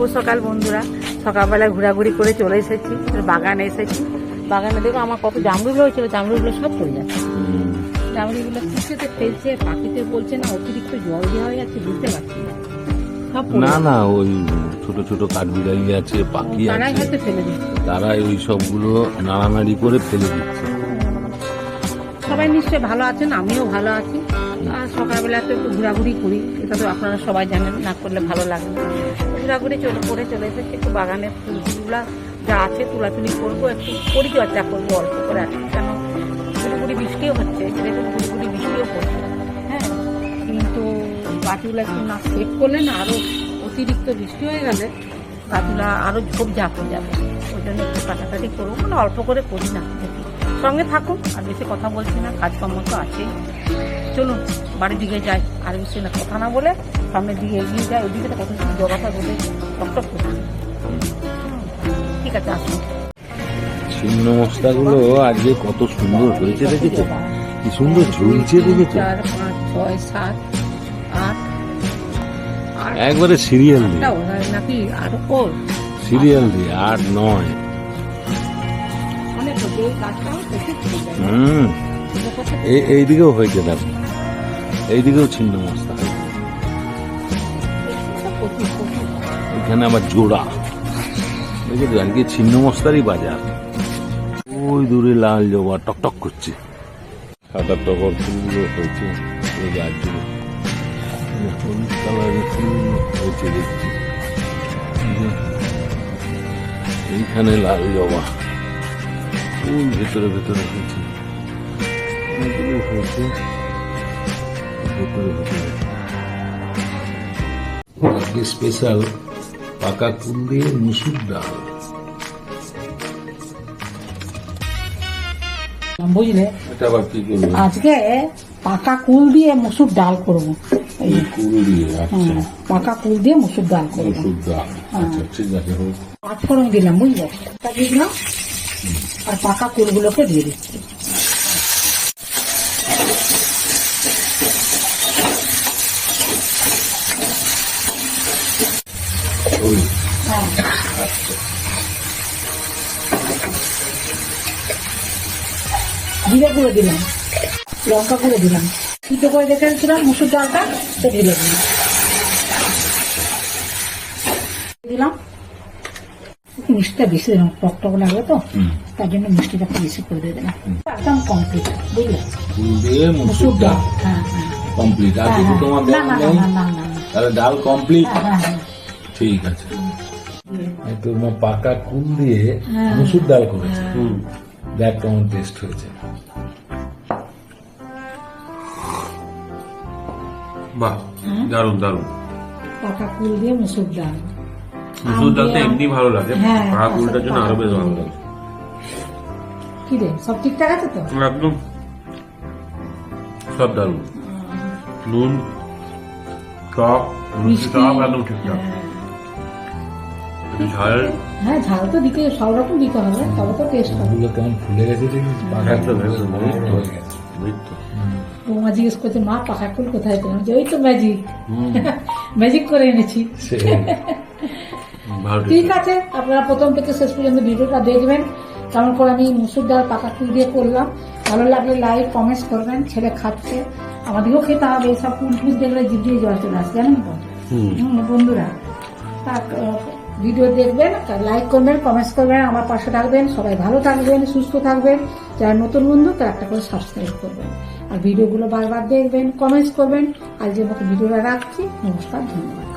শুভ সকাল বন্ধুরা। সকালবেলায় ঘোরাঘুরি করে চলে এসেছি বাগানে এসেছি। বাগানে দেখো আমার কত জামরুল হয়েছিল জামরুলগুলো সব পড়ে যাচ্ছে জামরুলগুলো কিছুতে ফেলছে পাখিতে বলছে না অতিরিক্ত জল দেওয়া হয়ে যাচ্ছে বুঝতে পারছি না। না না ওই ছোট ছোট কাঠবিড়ালি আছে পাখি আছে। তারা ওই সবগুলো নাড়ানাড়ি করে ফেলে দিচ্ছে। সবাই নিশ্চয়ই ভালো আছেন, আমিও ভালো আছি। আর সকালবেলা তো একটু ঘোরাঘুরি করি, এটা তো আপনারা সবাই জানেন, না করলে ভালো লাগে ঘোরাঘুরি চলে করে চলে এসেছি একটু বাগানের ফুলগুলা যা আছে তুলাতুলি করব, একটু পরিচর্যা করব, অল্প করে আর কেন? ঘুরঘুরি বৃষ্টিও হচ্ছে দেখুন ঘুরঘুরি বৃষ্টিও পড়ছে। হ্যাঁ কিন্তু গাছগুলো একটু না সেভ করলে না আরও অতিরিক্ত বৃষ্টি হয়ে গেলে গাছগুলো আরও ঝোপ ঝাপ হয়ে যাবে। ওই জন্য একটু কাটাকাটি করব মানে অল্প করে করি না। সঙ্গে থাকুন আর বেশি কথা বলছি না কাজকর্ম তো আছেই। চলুন বাড়ির দিকে যাই আর বেশি না কথা না বলে সামনের দিকে এগিয়ে যাই ওইদিকে তো কত কিছু জগাটা বলে টকটক করছি। ঠিক আছে আসুন। ছিন্ন মশলাগুলো আজকে কত সুন্দর হয়েছে দেখেছ? কি সুন্দর ঝুলছে দেখেছ? চার পাঁচ ছয় সাত আট একবারে সিরিয়াল দিয়ে নাকি আরও ও সিরিয়াল দিয়ে আট নয়। হুম। এই এইদিকেও হয়েছে দেখো। এইদিকেও ছিন্ন প্রচুর এখানে আবার জোড়া। দেখেছ আজকে ছিন্ন মশলারই বাজার। ওই দূরে লাল জবা টকটক করছে। সাদা টগর ফুলগুলো হয়েছে। ওই গাছগুলো। হলুদ কালারের ফুলগুলো হয়েছে দেখছি। এইখানে লাল জবা। ফুল ভেতরে ভেতরে হয়েছে। অনেকগুলো হয়েছে। ভেতরে ভেতরে। আজকে স্পেশাল পাকা কুল দিয়ে মুসুর ডাল। বুঝলে? এটা আবার কি করব? আজকে পাকা কুল দিয়ে মুসুর ডাল করব। কুল দিয়ে আচ্ছা। পাকা কুল দিয়ে মুসুর ডাল করব। মুসুর ডাল। আচ্ছা ঠিক আছে হোক। পাঁচফোড়ন দিলাম বুঝলে? তা দিলাম। আর পাকা কুলগুলোকে দিয়ে দিচ্ছি। জিরে গুঁড়ো দিলাম, লঙ্কা গুঁড়ো দিলাম। সিদ্ধ করে রেখে দিয়েছিলাম মুসুর ডালটা সে ঢেলে দিলাম। দিলাম মিষ্টিটা বেশি দিলাম টক টক লাগবে তো তার জন্য মিষ্টিটা একটু বেশি করে দিয়ে দিলাম। একদম কমপ্লিট বুঝলে? মুসুর ডাল। হ্যাঁ হ্যাঁ। কমপ্লিট আর হ্যাঁ, কিছু। তোমার নেই। তাহলে ডাল কমপ্লিট ঠিক আছে। পাকা কুল দিয়ে। মুসুর ডাল করেছে। দেখ কেমন টেস্ট হয়েছে। বাহ দারুণ দারুণ পাকা কুল দিয়ে মুসুর ডাল। মুসুর ডাল তো এমনি ভালো লাগে হ্যাঁ, পাকা জন্য আরও বেশ ভালো লাগে। কি রে সব ঠিকঠাক আছে তো? একদম। সব দারুণ নুন টক মিষ্টি মিষ্টি। টক একদম ঠিকঠাক। ঝাল। হ্যাঁ ঝাল তো দিতে সব রকম দিতে হবে তবে তো টেস্ট হবে। কেমন ফুলে গেছে হয়ে গেছে। তো। বৌমা জিজ্ঞেস করছে মা পাকা কুল কোথায় পেলাম? যে ওই তো ম্যাজিক ম্যাজিক করে এনেছি। ঠিক আছে আপনারা প্রথম থেকে শেষ পর্যন্ত ভিডিওটা দেখবেন। কেমন করে আমি মুসুর ডাল পাকা কুল দিয়ে করলাম। ভালো লাগলে লাইক কমেন্টস করবেন ছেলে খাচ্ছে। আমাদেরও খেতে হবে এইসব কুল ফুল দেখলে জিভ দিয়ে জল চলে আসে জানেন তো? বন্ধুরা। তা ভিডিও দেখবেন লাইক করবেন কমেন্টস করবেন আমার পাশে থাকবেন সবাই ভালো থাকবেন সুস্থ থাকবেন। যারা নতুন বন্ধু তারা একটা করে সাবস্ক্রাইব করবেন। আর ভিডিওগুলো বারবার দেখবেন কমেন্টস করবেন। আর যে মতো ভিডিওটা রাখছি নমস্কার ধন্যবাদ।